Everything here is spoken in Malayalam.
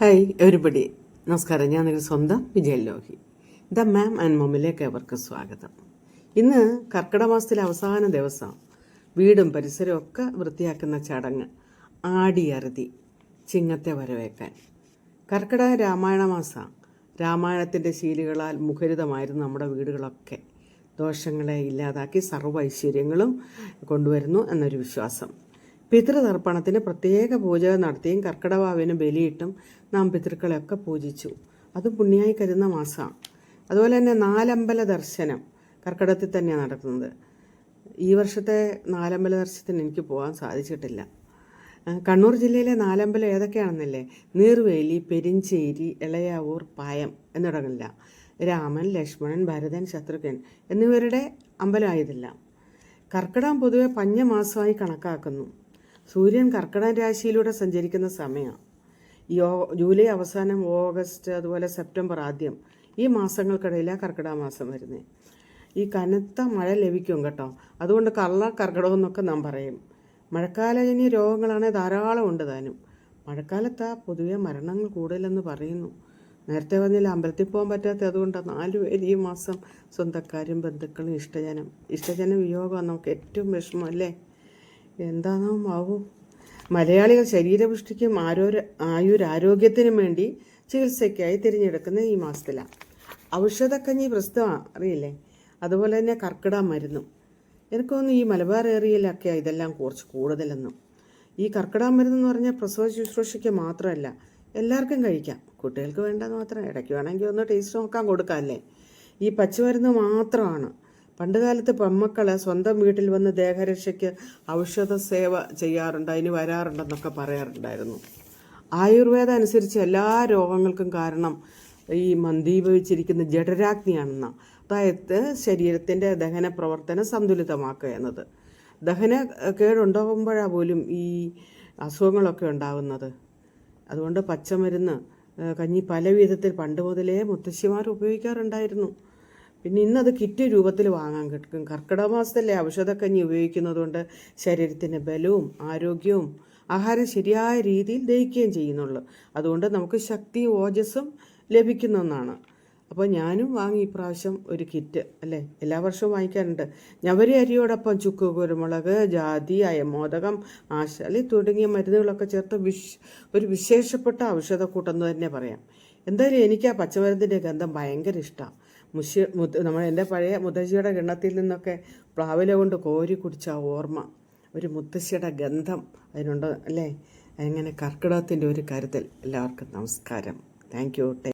ഹായ് എവരിബഡി നമസ്കാരം. ഞാൻ നിങ്ങളുടെ സ്വന്തം Vijayan Lohi. The mom and മമ്മിലേക്ക് അവർക്ക് സ്വാഗതം. ഇന്ന് കർക്കിടക മാസത്തിലെ അവസാന ദിവസം. വീടും പരിസരവും ഒക്കെ വൃത്തിയാക്കുന്ന ചടങ്ങ്. ആടിയറുതി. ചിങ്ങത്തെ വരവേക്കാൻ കർക്കിടക രാമായണ മാസം. രാമായണത്തിന്റെ ശീലുകളാൽ മുഖരിതമായിരുന്നു നമ്മുടെ വീടുകളൊക്കെ. ദോഷങ്ങളെ ഇല്ലാതാക്കി സർവ ഐശ്വര്യങ്ങളും കൊണ്ടുവരുന്നു എന്നൊരു വിശ്വാസം. പിതൃതർപ്പണത്തിന് പ്രത്യേക പൂജ നടത്തിയും കർക്കിടവാവിന് ബലിയിട്ടും നാം പിതൃക്കളെയൊക്കെ പൂജിച്ചു. അത് പുണ്യായി കരുതുന്ന മാസമാണ് അതുപോലെ തന്നെ നാലമ്പല ദർശനം കർക്കിടത്തിൽ തന്നെയാണ് നടക്കുന്നത്. ഈ വർഷത്തെ നാലമ്പല ദർശനത്തിന് എനിക്ക് പോകാൻ സാധിച്ചിട്ടില്ല. കണ്ണൂർ ജില്ലയിലെ നാലമ്പലം ഏതൊക്കെയാണെന്നല്ലേ? നീർവേലി പെരിഞ്ചേരി ഇളയാവൂർ പായം എന്നിടങ്ങളില്ല രാമൻ ലക്ഷ്മണൻ ഭരതൻ ശത്രുഘ്നൻ എന്നിവരുടെ അമ്പലമായതില്ല. കർക്കിടകം പൊതുവെ പഞ്ഞമാസമായി കണക്കാക്കുന്നു. സൂര്യൻ കർക്കിടക രാശിയിലൂടെ സഞ്ചരിക്കുന്ന സമയമാണ് യോ ജൂലൈ അവസാനം ഓഗസ്റ്റ് അതുപോലെ സെപ്റ്റംബർ ആദ്യം ഈ മാസങ്ങൾക്കിടയിലാണ് കർക്കിടക മാസം വരുന്നത് ഈ കനത്ത മഴ ലഭിക്കും കേട്ടോ. അതുകൊണ്ട് കള്ള കർക്കിടകം എന്നൊക്കെ നാം പറയും. മഴക്കാലജന്യ രോഗങ്ങളാണ് ധാരാളം ഉണ്ട് താനും. മഴക്കാലത്താ പൊതുവെ മരണങ്ങൾ കൂടുതലെന്ന് പറയുന്നു. നേരത്തെ പറഞ്ഞില്ല അമ്പലത്തിൽ പോകാൻ പറ്റാത്ത അതുകൊണ്ടാണ് നാല് പേര് ഈ മാസം സ്വന്തക്കാരും ബന്ധുക്കളും ഇഷ്ടജനം. ഇഷ്ടജന വിയോഗമാണ് നമുക്ക് ഏറ്റവും വിഷമം അല്ലേ? എന്താണോ ആവും മലയാളികൾ ശരീരപുഷ്ടിക്കും ആരോ ആയുരാരോഗ്യത്തിനും വേണ്ടി ചികിത്സയ്ക്കായി തിരഞ്ഞെടുക്കുന്ന ഈ മാസത്തിലാണ് ഔഷധക്കഞ്ഞി പ്രസ്തുതമാണ് അറിയില്ലേ? അതുപോലെ തന്നെ കർക്കിട മരുന്നും. എനിക്ക് തോന്നുന്നു ഈ മലബാർ ഏരിയയിലൊക്കെ ഇതെല്ലാം കുറച്ച് കൂടുതലെന്നും. ഈ കർക്കിട മരുന്ന് എന്ന് പറഞ്ഞാൽ പ്രസവ ശുശ്രൂഷയ്ക്ക് മാത്രമല്ല എല്ലാവർക്കും കഴിക്കാം. കുട്ടികൾക്ക് വേണ്ടെന്ന് മാത്രം. ഇടയ്ക്ക് വേണമെങ്കിൽ ഒന്ന് ടേസ്റ്റ് നോക്കാൻ കൊടുക്കാമല്ലേ ഈ പച്ചമരുന്ന് മാത്രമാണ്. പണ്ട് കാലത്ത് പെമ്മക്കൾ സ്വന്തം വീട്ടിൽ വന്ന് ദേഹരക്ഷയ്ക്ക് ഔഷധ സേവ ചെയ്യാറുണ്ട് അതിന് വരാറുണ്ടെന്നൊക്കെ പറയാറുണ്ടായിരുന്നു. ആയുർവേദം അനുസരിച്ച് എല്ലാ രോഗങ്ങൾക്കും കാരണം ഈ മന്ദീഭവിച്ചിരിക്കുന്ന ജഠരാഗ്നിയാണെന്ന. അതായത് ശരീരത്തിന്റെ ദഹന പ്രവർത്തനം സന്തുലിതമാക്കുക എന്നത്. ദഹന കേടുണ്ടാകുമ്പോഴാണ് പോലും ഈ അസുഖങ്ങളൊക്കെ ഉണ്ടാകുന്നത് അതുകൊണ്ട് പച്ചമരുന്ന് കഞ്ഞി പല വിധത്തിൽ പണ്ട് മുതലേ മുത്തശ്ശിമാർ ഉപയോഗിക്കാറുണ്ടായിരുന്നു. പിന്നെ ഇന്നത് കിറ്റ് രൂപത്തിൽ വാങ്ങാൻ കിട്ടും. കർക്കിടക മാസത്തിലെ ഔഷധക്കഞ്ഞി ഉപയോഗിക്കുന്നതുകൊണ്ട് ശരീരത്തിന് ബലവും ആരോഗ്യവും ആഹാരം ശരിയായ രീതിയിൽ ദഹിക്കുകയും ചെയ്യുന്നുള്ളൂ. അതുകൊണ്ട് നമുക്ക് ശക്തി ഓജസ്സും ലഭിക്കുന്ന ഒന്നാണ്. അപ്പോൾ ഞാനും വാങ്ങി ഇപ്രാവശ്യം ഒരു കിറ്റ് അല്ലേ? എല്ലാ വർഷവും വാങ്ങിക്കാറുണ്ട്. ഞവരി അരിയോടൊപ്പം ചുക്ക് കുരുമുളക് ജാതി അയമോദകം ആശാലി തുടങ്ങിയ മരുന്നുകളൊക്കെ ചേർത്ത് വിശ് ഒരു വിശേഷപ്പെട്ട ഔഷധക്കൂട്ടെന്ന് തന്നെ പറയാം. എന്തായാലും എനിക്ക് ആ പച്ചമരുന്നിന്റെ ഗന്ധം ഭയങ്കര ഇഷ്ടമാണ് മുത്ത നമ്മൾ എന്റെ പഴയ മുത്തശ്ശിയുടെ കിണ്ണത്തിൽ നിന്നൊക്കെ പ്ലാവില കൊണ്ട് കോരി കുടിച്ച ഓർമ്മ ഒരു മുത്തശ്ശിയുടെ ഗന്ധം അതിനുണ്ട് അല്ലേ? അങ്ങനെ കർക്കിടകത്തിന്റെ ഒരു കരുതൽ. എല്ലാവർക്കും നമസ്കാരം. Thank you